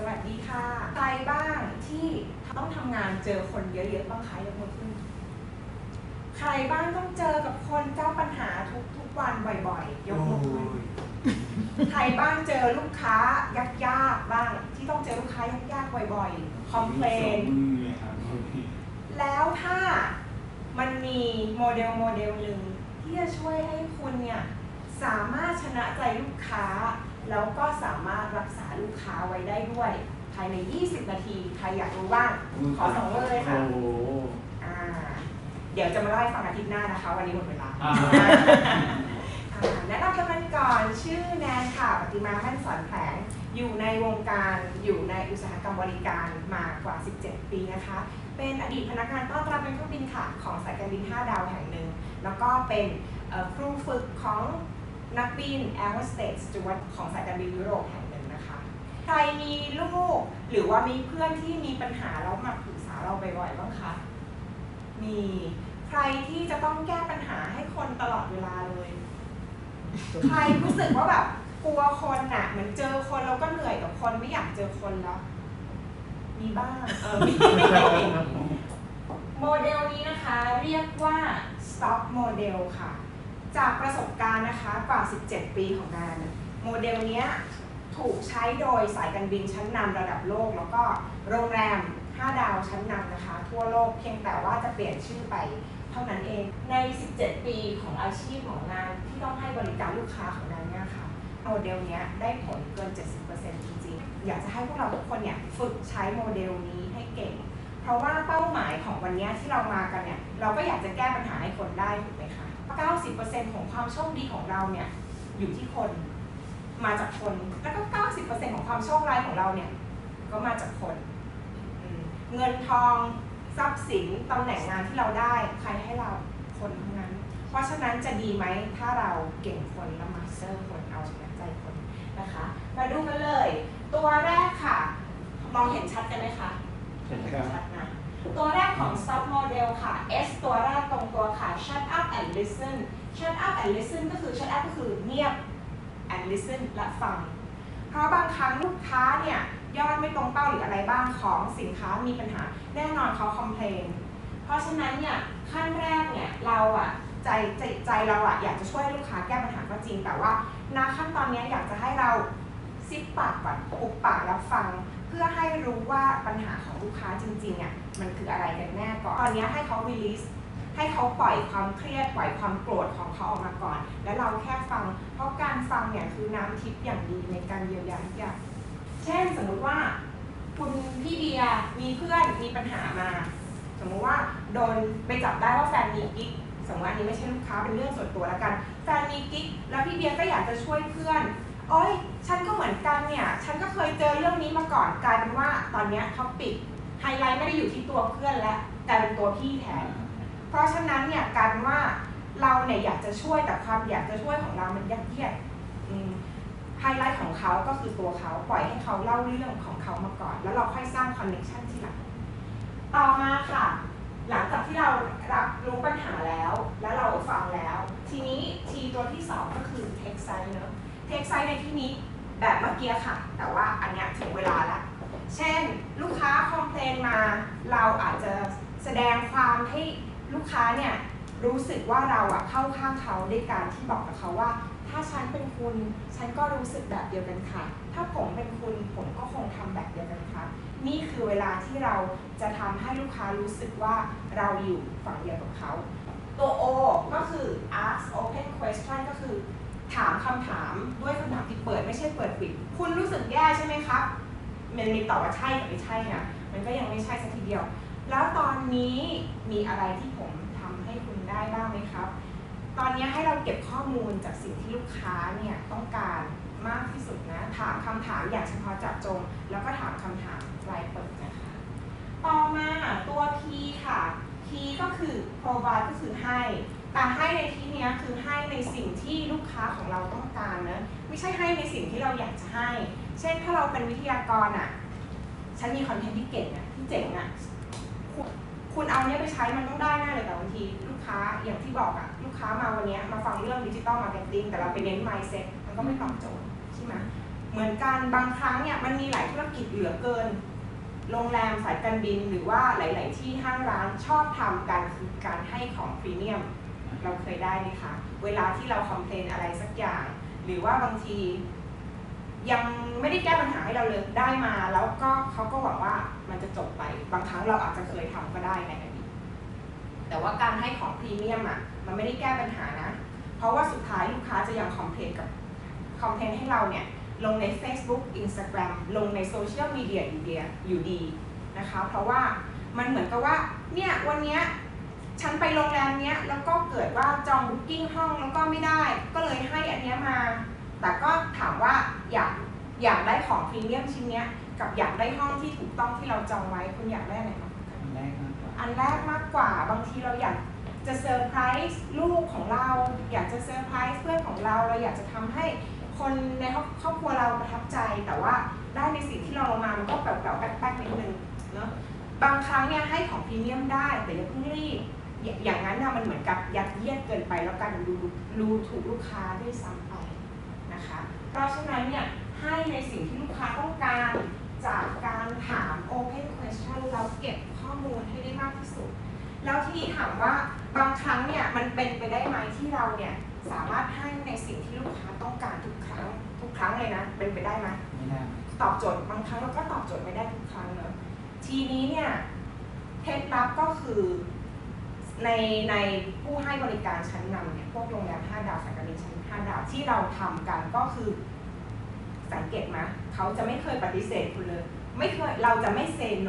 สวัสดีค่ะ ใครบ้างที่ต้องทำงานเจอคนเยอะๆบ้างคะยกมือขึ้น ใครบ้างต้องเจอกับคนเจ้าปัญหาทุกๆวันบ่อยๆ ยกมือขึ้น ใครบ้างเจอลูกค้ายากๆบ้างที่ต้องเจอลูกค้ายากๆบ่อยๆ คอมเพลนมือเลยครับแล้วถ้ามันมีโมเดลโมเดลหนึ่งที่จะช่วยให้คุณเนี่ยสามารถชนะใจลูกค้า แล้วก็สามารถรักษาลูกค้าไว้ได้ด้วย ภายใน 20 นาที ใครอยากรู้บ้างขอสองมือเลยค่ะโอ้โหอ่าเดี๋ยวจะมาเล่าให้ฟังอาทิตย์หน้านะคะ วันนี้หมดเวลาอ่า อ่าแนะนำตัวกันก่อนชื่อแนนค่ะปฏิมาแม่นสอนแผลงอยู่ในวงการอยู่ในอุตสาหกรรมบริการมากว่า 17 ปีนะคะ เป็นอดีตพนักงานต้อนรับเป็นเครื่องบินค่ะของสายการบิน 5 ดาวแห่งหนึ่ง แล้วก็เป็นเอ่อครูฝึกของ นักบิน Air Hostess Steward ของสายการบินยุโรปแห่งหนึ่งนะคะ ใครมีลูกหรือว่ามีเพื่อนที่มีปัญหาแล้วมาปรึกษาเราบ่อยๆบ้างคะ มีใครที่จะต้องแก้ปัญหาให้คนตลอดเวลาเลย ใครรู้สึกว่าแบบกลัวคนน่ะเหมือนเจอคนแล้วก็เหนื่อยกับคนไม่อยากเจอคนแล้ว มีบ้างเออมีโมเดลนี้นะคะ เรียกว่า Stop Model ค่ะ จากประสบการณ์นะคะกว่า 17 ปีของงานนโมเดลนี้ถูกใช้โดยสายการบินชั้นนำระดับโลก แล้วก็โรงแรม 5 ดาวชั้นนำนะคะ ทั่วโลกเพียงแต่ว่าจะเปลี่ยนชื่อไปเท่านั้นเอง ใน 17 ปีของอาชีพของงานที่ต้องให้บริการลูกค้าของงานเนี่ยค่ะโมเดลนี้ได้ผลเกิน 70%จริงๆ อยากจะให้พวกเราทุกคนเนี่ยฝึกใช้โมเดลนี้ให้เก่ง เพราะว่าเป้าหมายของวันนี้ที่เรามากันเนี่ยเราก็อยากจะแก้ปัญหาให้คนได้ถูกไหม 90%ของความโชคดีของเราเนี่ยอยู่ที่คนมาจากคน แล้วก็ 90%ของความโชคร้ายของเราเนี่ยก็มาจากคนอืมเงินทองทรัพย์สินตำแหน่งงานที่เราได้ใครให้เราคนทั้งนั้น เพราะฉะนั้นจะดีไหมถ้าเราเก่งคนและมาสเตอร์คนเอาชนะใจคนนะคะ มาดูกันเลย ตัวแรกค่ะ มองเห็นชัดกันไหมคะเห็นครับชัดนะตัวแรกของ stop model ค่ะ S ตัวแรกตรงตัวค่ะ shut up and listen shut up and listen ก็คือ shut up ก็คือเงียบ and listen และฟัง เพราะบางครั้งลูกค้าเนี่ยยอดไม่ตรงเป้าหรืออะไรบ้างของสินค้ามีปัญหาแน่นอนเขาคอมเพลนเพราะฉะนั้นเนี่ยขั้นแรกเนี่ยเราอะใจใจใจเราอะอยากจะช่วยลูกค้าแก้ปัญหาก็จริง แต่ว่าณขั้นตอนนี้อยากจะให้เราซิปปากก่อนปุบปากแล้วฟัง เพื่อให้รู้ว่าปัญหาของลูกค้าจริงๆอะมันคืออะไรกันแน่ก่อนตอนนี้ให้เขา release ให้เขาปล่อยความเครียดปล่อยความโกรธของเขาออกมาก่อน แล้วเราแค่ฟัง เพราะการฟังเนี่ยคือน้ำทิพย์อย่างดีในการเยียวยาทุกอย่างเช่นสมมุติว่า คุณพี่เบียร์มีเพื่อนมีปัญหามา สมมุติว่าโดนไปจับได้ว่าแฟนมีกิ๊กสมมติว่าอันนี้ไม่ใช่ลูกค้าเป็นเรื่องส่วนตัวแล้วกันแฟนมีกิ๊กแล้วพี่เบียร์ก็อยากจะช่วยเพื่อนโอ้ยฉันก็เหมือนกันเนี่ย ฉันก็เคยเจอเรื่องนี้มาก่อนกลายเป็นว่าตอนนี้ท็อปิกไฮไลท์ไม่ได้อยู่ที่ตัวเพื่อนแล้วกลายเป็นตัวพี่แทน เพราะฉะนั้นเนี่ยกายเป็นว่าเราเนี่ยอยากจะช่วยแต่ความอยากจะช่วยของเรามันยัดเยียดไฮไลท์ของเขาก็คือตัวเขาปล่อยให้เขาเล่าเรื่องของเขามาก่อน แล้วเราค่อยสร้างคอนเนคชันทีหลังต่อมาค่ะ หลังจากที่เรารับรู้ปัญหาแล้ว แล้วเราฟังแล้ว ทีนี้ทีตัวที่สองก็คือ text side เนอะ text side ในที่นี้แบบเมื่อกี้ค่ะ แต่ว่าอันเนี้ยถึงเวลาละเช่น ลูกค้าคอมเพลนมา เราอาจจะแสดงความให้ ลูกค้าเนี่ยรู้สึกว่าเราอะเข้าข้างเขาด้วยการที่บอกกับเขาว่า ถ้าฉันเป็นคุณฉันก็รู้สึกแบบเดียวกันค่ะ ถ้าผมเป็นคุณผมก็คงทำแบบเดียวกันค่ะนี่คือเวลาที่เราจะทำให้ลูกค้ารู้สึกว่าเราอยู่ฝั่งเดียวกับเขา ตัว O ก็คือ ask open question ก็คือ ถามคำถามด้วยคำถามที่เปิดไม่ใช่เปิดปิด คุณรู้สึกแย่ใช่ไหมครับ มันมีตอบว่าใช่กับไม่ใช่เนี่ยมันก็ยังไม่ใช่สักทีเดียว แล้วตอนนี้มีอะไรที่ผมทำให้คุณได้บ้างไหมครับ ตอนนี้ให้เราเก็บข้อมูลจากสิ่งที่ลูกค้าเนี่ยต้องการมากที่สุดนะถามคำถามอย่างเฉพาะเจาะจง แล้วก็ถามคำถามปลายเปิดนะคะ ต่อมาตัว P ค่ะ P ก็คือ provide ก็คือให้ แต่ให้ในที่นี้คือให้ในสิ่งที่ลูกค้าของเราต้องการนะไม่ใช่ให้ในสิ่งที่เราอยากจะให้ เช่นถ้าเราเป็นวิทยากรอะฉันมีคอนเทนต์ที่เก่งอะที่เจ๋งอะ คุณเอาเนี้ยไปใช้มันต้องได้แน่เลยแต่บางที ลูกค้าอย่างที่บอกอะลูกค้ามาวันเนี้ยมาฟังเรื่องดิจิตอลมาร์เก็ตติ้งแต่เราไปเน้น mindset มันก็ไม่ตอบโจทย์ใช่ไหมเหมือนกันบางครั้งเนี่ยมันมีหลายธุรกิจเหลือเกิน โรงแรมสายการบินหรือว่าหลาย ๆ ที่ห้างร้านชอบทำกันคือการให้ของพรีเมียมเราเคยได้ไหมคะ เวลาที่เราคอมเพลนอะไรสักอย่าง หรือว่าบางที ยังไม่ได้แก้ปัญหาให้เราเลยได้มา แล้วก็เขาก็หวังว่ามันจะจบไป บางครั้งเราอาจจะเคยทำก็ได้ในอดีตแต่ว่าการให้ของพรีเมียมอะมันไม่ได้แก้ปัญหานะ เพราะว่าสุดท้ายลูกค้าจะยังคอมเพลนกับคอมเพลนให้เราเนี่ยลงใน Facebook Instagram ลงในโซเชียลมีเดียอยู่ดีอยู่ดีนะคะ เพราะว่ามันเหมือนกับว่าเนี่ยวันเนี้ยฉันไปโรงแรมเนี้ยแล้วก็เกิดว่าจองบุ๊กิ้งห้องแล้วก็ไม่ได้ ก็เลยให้อันเนี้ยมา แต่ก็ถามว่าอยากอยากได้ของพรีเมียมชิ้นเนี้ยกับอยากได้ห้องที่ถูกต้องที่เราจองไว้คุณอยากได้ไรมากกว่ากันอันแรกมากกว่าอันแรกมากกว่าบางทีเราอยากจะเซอร์ไพรส์ลูกของเรา อยากจะเซอร์ไพรส์เพื่อนของเราเราอยากจะทำให้คนในครอบครอบครัวเราประทับใจ แต่ว่าได้ในสิ่งที่เราลงมามันก็แปลกแป๊กๆนิดนึงเนาะบางครั้งเนี่ยให้ของพรีเมียมได้แต่อย่าเพิ่งรีบอย่าอย่างนั้นนะมันเหมือนกับยัดเยียดเกินไปแล้วกันดูดูถูกลูกค้าด้วยซ้ำไป นะคะ เพราะฉะนั้นเนี่ยให้ในสิ่งที่ลูกค้าต้องการจากการถาม open question แล้วเก็บข้อมูลให้ได้มากที่สุด แล้วทีนี้ถามว่าบางครั้งเนี่ยมันเป็นไปได้ไหมที่เราเนี่ยสามารถให้ในสิ่งที่ลูกค้าต้องการทุกครั้งทุกครั้งเลยนะเป็นไปได้ไหมไม่ได้ตอบโจทย์บางครั้งเราก็ตอบโจทย์ไม่ได้ทุกครั้งเนอะทีนี้เนี่ยเคล็ดลับก็คือ ในในผู้ให้บริการชั้นนำเนี่ยพวกโรงแรม5ดาวสายการบินชั้น5ดาวที่เราทำกันก็คือสังเกตไหมเขาจะไม่เคยปฏิเสธคุณเลย ไม่เคยเราจะไม่เซโน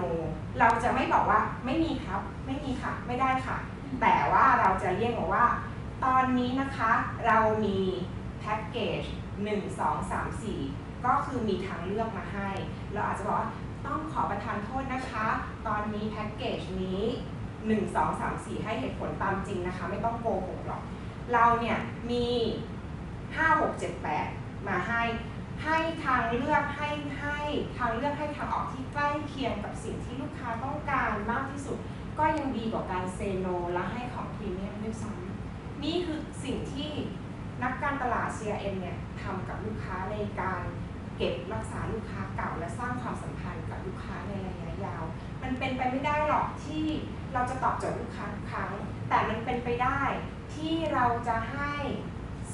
เราจะไม่บอกว่าไม่มีครับ ไม่มีค่ะ ไม่ได้ค่ะ แต่ว่าเราจะเรียกบอกว่า ตอนนี้นะคะเรามีแพ็กเกจ1 2 3 4 ก็คือมีทางเลือกมาให้ เราอาจจะบอกว่าต้องขอประทานโทษนะคะ ตอนนี้แพ็กเกจนี้ 1 2 3 4 ให้เหตุผลตามจริงนะคะ ไม่ต้องโกหกหรอก เราเนี่ยมี 5 6 7 8 มาให้ให้ทางเลือกให้ให้ทางเลือกให้ทางออกที่ใกล้เคียงกับสิ่งที่ลูกค้าต้องการมากที่สุด ก็ยังดีกว่าการเซโนและให้ของพรีเมียมด้วยซ้ำนี่คือสิ่งที่นักการตลาด CRM เนี่ยทำกับลูกค้าในการเก็บรักษาลูกค้าเก่า และสร้างความสัมพันธ์กับลูกค้าในระยะยาว มันเป็นไปไม่ได้หรอกที่เราจะตอบโจทย์ลูกค้าทุกครั้ง แต่มันเป็นไปได้ที่เราจะให้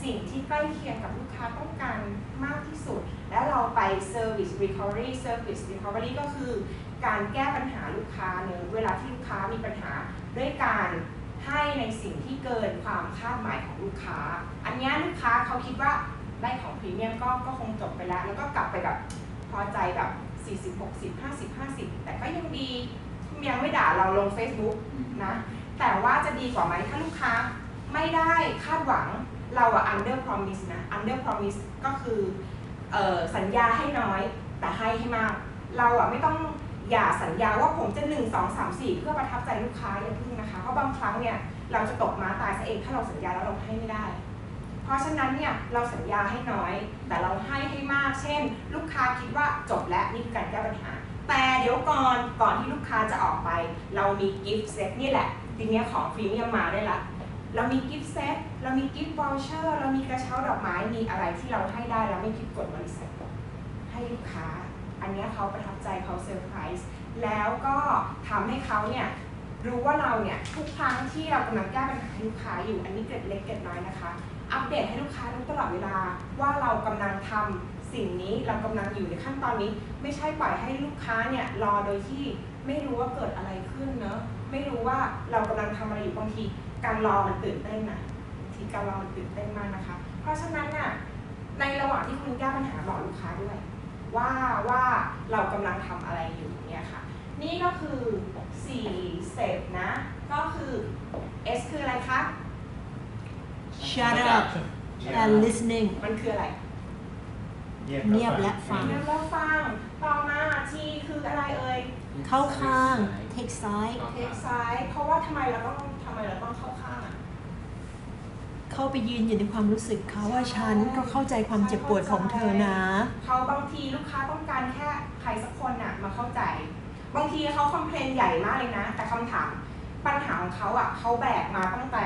สิ่งที่ใกล้เคียงกับลูกค้าต้องการมากที่สุด และเราไป Service Recovery Service Recovery ก็คือการแก้ปัญหาลูกค้าเนอะเวลาที่ลูกค้ามีปัญหาด้วยการให้ในสิ่งที่เกินความคาดหมายของลูกค้า อันนี้ลูกค้าเขาคิดว่าได้ของพรีเมียมก็ก็คงจบไปแล้ว แล้วก็กลับไปแบบพอใจแบบ 40 60 50 50 แต่ก็ยังดียังไม่ด่าเราลง Facebook นะ แต่ว่าจะดีกว่าไหมถ้าลูกค้าไม่ได้คาดหวังเราอะ under promise นะ under promise ก็คือเออสัญญาให้น้อยแต่ให้ให้มาก เราอะไม่ต้องอย่าสัญญาว่าผมจะ 1 2 3 4 เพื่อประทับใจลูกค้าอย่าพึ่งนะคะ เพราะบางครั้งเนี่ยเราจะตกม้าตายซะเองถ้าเราสัญญาแล้วเราให้ไม่ได้ เพราะฉะนั้นเนี่ยเราสัญญาให้น้อย แต่เราให้ให้มาก เช่น ลูกค้าคิดว่าจบแล้วนี่คือการแก้ปัญหา แต่เดี๋ยวก่อนก่อนที่ลูกค้าจะออกไป เรามีกิฟต์เซตนี่แหละทีนี้ของพรีเมียมมาได้ละเรามีกิฟต์เซตเรามีกิฟต์วอลเชอร์เรามีกระเช้าดอกไม้มีอะไรที่เราให้ได้แล้วไม่ผิดกฎบริษัทให้ลูกค้า อันนี้เขาประทับใจเขาเซอร์ไพรส์แล้วก็ทำให้เขาเนี่ยรู้ว่าเราเนี่ยทุกครั้งที่เรากำลังแก้ปัญหาลูกค้าอยู่อันนี้เกร็ดเล็กเกร็ดน้อยนะคะ อัปเดตให้ลูกค้ารู้ตลอดเวลาว่าเรากำลังทำสิ่งนี้เรากำลังอยู่ในขั้นตอนนี้ ไม่ใช่ปล่อยให้ลูกค้าเนี่ยรอโดยที่ไม่รู้ว่าเกิดอะไรขึ้นเนอะไม่รู้ว่าเรากำลังทำอะไรอยู่บางที การรอมันตื่นเต้นนะทีการรอมันตื่นเต้นมากนะคะ เพราะฉะนั้นน่ะในระหว่างที่คุณแก้ปัญหาบอกลูกค้าด้วย ว่าว่าเรากำลังทำอะไรอยู่เนี่ยค่ะ นี่ก็คือ4สเต็ปนะ ก็คือ S คืออะไรคะ Shut up and listening มันคืออะไร เงียบและฟังเริ่มแล้วฟัง ต่อมา T คืออะไรเอ่ย เข้าข้าง take side เทคซ้ายเพราะว่าทำไมเราต้องทำไมเราต้องเข้าข้างอะเข้าไปยืนอยู่ในความรู้สึกเขาว่าฉันก็เข้าใจความเจ็บปวดของเธอนะ เขาบางทีลูกค้าต้องการแค่ใครสักคนน่ะมาเข้าใจ บางทีเขาคอมเพลนใหญ่มากเลยนะ แต่คำถามปัญหาของเขาอะเขาแบกมาตั้งแต่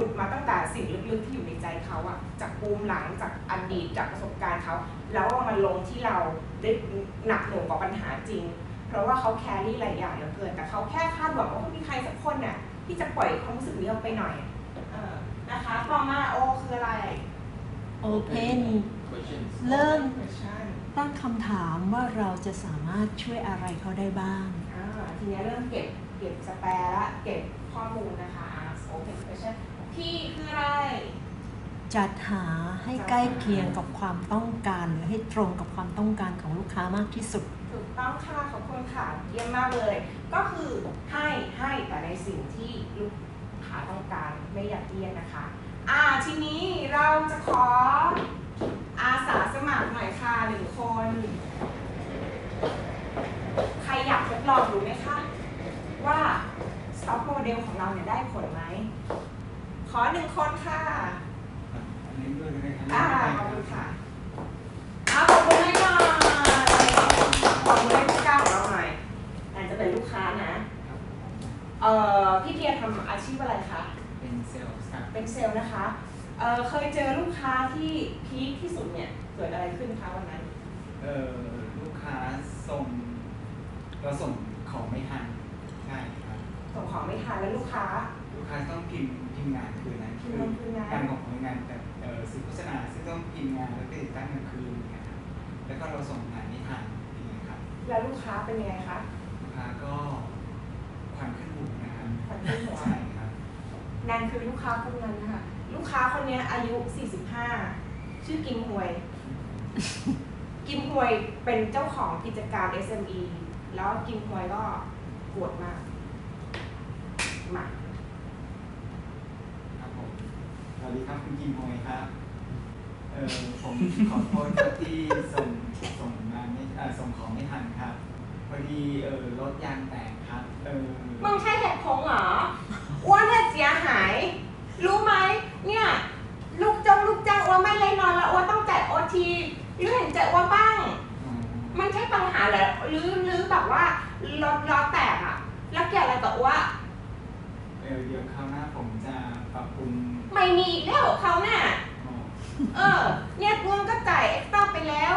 ขขุดมาตั้งแต่สิ่งลึกๆที่อยู่ในใจเขาอะจากปูมหลังจากอดีตจากประสบการณ์เขาแล้วเอามาลงที่เราได้หนักหน่วงกว่าปัญหาจริง เพราะว่าเขาแครี่หลายอย่างเหลือเกินแต่เขาแค่คาดหวังว่ามีใครสักคนน่ะที่จะปล่อยความรู้สึกนี้ออกไปหน่อยเออนะคะต่อมาโอคืออะไร open questions เริ่ม question ตั้งคำถามว่าเราจะสามารถช่วยอะไรเขาได้บ้าง อ่าทีนี้เริ่มเก็บเก็บสแปร์ละเก็บข้อมูลนะคะ ask open question ที่คืออะไร จัดหาให้ใกล้เคียงกับความต้องการ หรือให้ตรงกับความต้องการของลูกค้ามากที่สุด ถูกต้องค่ะขอบคุณค่ะเยี่ยมมากเลย ก็คือให้ให้แต่ในสิ่งที่ลูกค้าต้องการไม่อยากเยียดนะคะ อ่าทีนี้เราจะขออาสาสมัครหน่อยค่ะหนึ่งคน ใครอยากทดลองดูไหมคะ ว่า stop model ของเราเนี่ยได้ผลไหม ขอหนึ่งคนค่ะอันนี้ด้วยกันนะครับอ่าขอบคุณค่ะเอาขอบคุณให้หน่อยขอบคุณให้ผู้กล้าของเราหน่อยอาจจะเป็นลูกค้านะครับเอ่อพี่เพียรทำอาชีพอะไรคะ เป็นเซลล์ครับเป็นเซลล์นะคะเอ่อเคยเจอลูกค้าที่พีคที่สุดเนี่ยเกิดอะไรขึ้นคะวันนั้น เอ่อลูกค้าส่งเราส่งของไม่ทันใช่ครับส่งของไม่ทันแล้วลูกค้าลูก ค้าต้องพิมพ์พิมพ์งานคืนนั้นพิมพ์งานคืนนั้นการของงานแต่เอ่อสื่อโฆษณาซึ่งต้องพิมพ์งานแล้วก็ติดตั้งกลางคืนอย่างเงี้ยครับแล้วก็เราส่งงานไม่ทันอย่างเงี้ยครับแล้วลูกค้าเป็นยังไงคะลูกค้าก็ควันขึ้นหูนะครับควันขึ้นหัวใช่ครับแนนคือลูกค้าคนนั้นค่ะลูกค้าคนเนี้ยอายุ 45 ชื่อกิมฮวย กิมฮวยเป็นเจ้าของกิจการ SME แล้วกิมฮวยก็ปวดมากมา ครับผมส วัสดีครับคุณกิมฮอยครับเออผมขอโทษครับที่ส่งส่งงานไม่เอ่อส่งของไม่ทันครับพอดีเออรถยางแตกครับเออมึงใช่เหตุผลเหรออ้วนเนี่ยเสียหาย รู้ไหมเนี่ย ลูกจงลูกจ้างอ้วนไม่เลยนอนแล้วอ้วนต้องจ่ายโอทีหรือเห็นใจอ้วนบ้าง อืมมันใช่ปัญหาเหรอหรือหรือแบบว่ารถล้อแตกอะแล้วเกี่ยวอะไรกับอ้วนเออเดี๋ยวคราวหน้าผมจะ ปรับปรุงไม่มีอีกแล้วเขาเนี่ยอ๋อเออ เนี่ยอ้วนก็จ่ายเอ็กซ์ตร้าไปแล้ว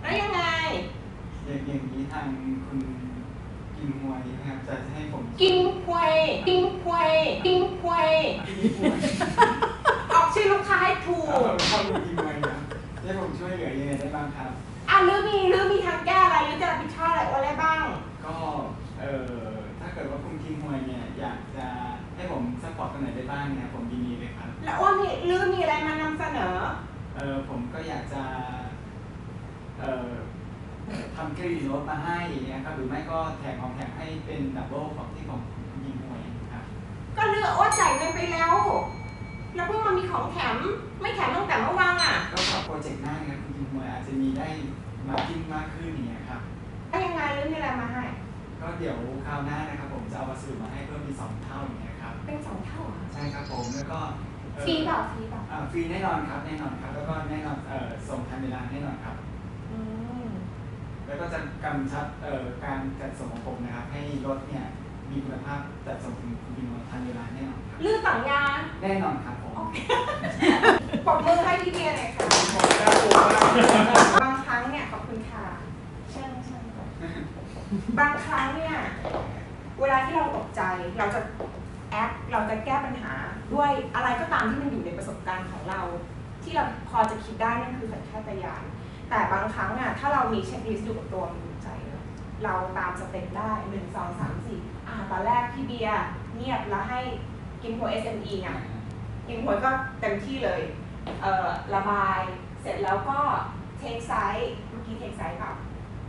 แล้วยังไง อย่างอย่างนี้ทางคุณกิมฮวยนะครับจะให้ผมกินควยกินควยกินควยกิมฮวยออกชื่อลูกค้าให้ถูเอกอขอบคุณกิมฮวยครับจะให้ผมช่วยเหลือยังไงได้บ้างครับ อะหรือมีหรือมีทางแก้อะไรหรือจะรับผิดชอบอะไรอ้วนได้บ้าง ก็เออถ้าเกิดว่าคุณกิมฮวยเนี่ยอยากจะให้ผมซั พพอร์ตตรงไหนได้บ้างเนี่ยผมยินดีเลยครับ แล้วอ้วนมีหรือมีอะไรมานำเสนอ เออผมก็อยากจะ เอ่อทำกรีนรถมาให้อย่างเงี้ยครับหรือไม่ก็แถมของแถมให้เป็นดับเบิลของที่ของคุณยิงมวยครับก็เลือกอ้วนจ่ายเงินไปแล้ว แล้วเพิ่งมามีของแถม ไม่แถมตั้งแต่เมื่อวานอะก็กับโปรเจกต์หน้าเนี่ยคุณยิงมวยอาจจะมีได้มาจิ้นมากขึ้นอย่างเงี้ยครับแล้วยังไงหรือมีอะไรมาให้ ก็เดี๋ยวคราวหน้านะครับผมจะเอาวัสดุมาให้เพิ่มเป็นสองเท่าอย่างเงี้ยครับ เป็นสองเท่าเหรอใช่ครับผมแล้วก็เอ่อฟรีเปล่าฟรีเปล่าอ่าฟรีแน่นอนครับแน่นอนครับ แล้วก็แน่นอนเอ่อส่งทันเวลาแน่นอนครับ อืมแล้วก็จะกำชับเอ่อการจัดส่งของผมนะครับ ให้รถเนี่ยมีคุณภาพจัดส่งถึงคุณยิงมวยทันเวลาแน่นอนครับลือสัญญาณแน่นอนครับผมปรบมือให้พี่เบียร์หน่อยค่ะผมกล้าพูดว่าบางครั้งเนี่ยขอบคุณค่ะเชิญเชิญก่อนบางครั้งเนี่ย เวลาที่เราตกใจเราจะแอป เราจะแก้ปัญหาด้วยอะไรก็ตามที่มันอยู่ในประสบการณ์ของเรา ที่เราพอจะคิดได้นั่นคือสัญชาตญาณแต่บางครั้งอะถ้าเรามีเช็คลิสต์อยู่กับตัวมันอยู่ใจ เราตามสเต็ปได้หนึ่งสองสามสี่อ่าตอนแรกพี่เบียร์เงียบแล้วให้กินหัว SME ไงกินหัวก็เต็มที่เลยเอ่อระบายเสร็จแล้วก็เทคไซส์เมื่อกี้เทคไซส์เปล่า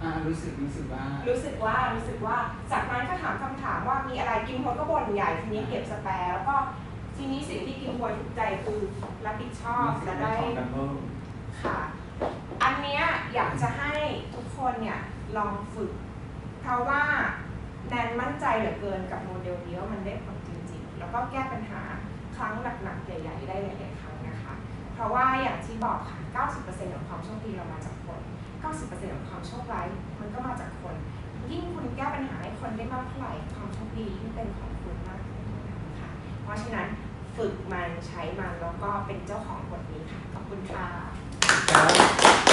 อ่ารู้สึกรู้สึกว่า รู้สึกว่ารู้สึกว่าจากนั้นก็ถามคำถามว่ามีอะไรกินหวยก็บ่นใหญ่ทีนี้เก็บสแปร์แล้วก็ทีนี้สิ่งที่กินหวยถูกใจคือรับผิดชอบจะได้ของดับเบิลค่ะ อันเนี้ยอยากจะให้ทุกคนเนี่ยลองฝึก เพราะว่าแนนมั่นใจเหลือเกินกับโมเดลนี้ว่ามันได้ผลจริงๆ แล้วก็แก้ปัญหาครั้งหนักๆใหญ่ๆได้หลายๆครั้งนะคะ เพราะว่าอย่างที่บอกค่ะ 90%ของความโชคดีเรามาจากคน 90%ของความโชคร้ายมันก็มาจากคน ยิ่งคุณแก้ปัญหาให้คนได้มากเท่าไหร่ความโชคดียิ่งเป็นของคุณมากขึ้นเท่านั้นค่ะ เพราะฉะนั้นฝึกมันใช้มันแล้วก็เป็นเจ้าของบทนี้ค่ะ ขอบคุณค่ะ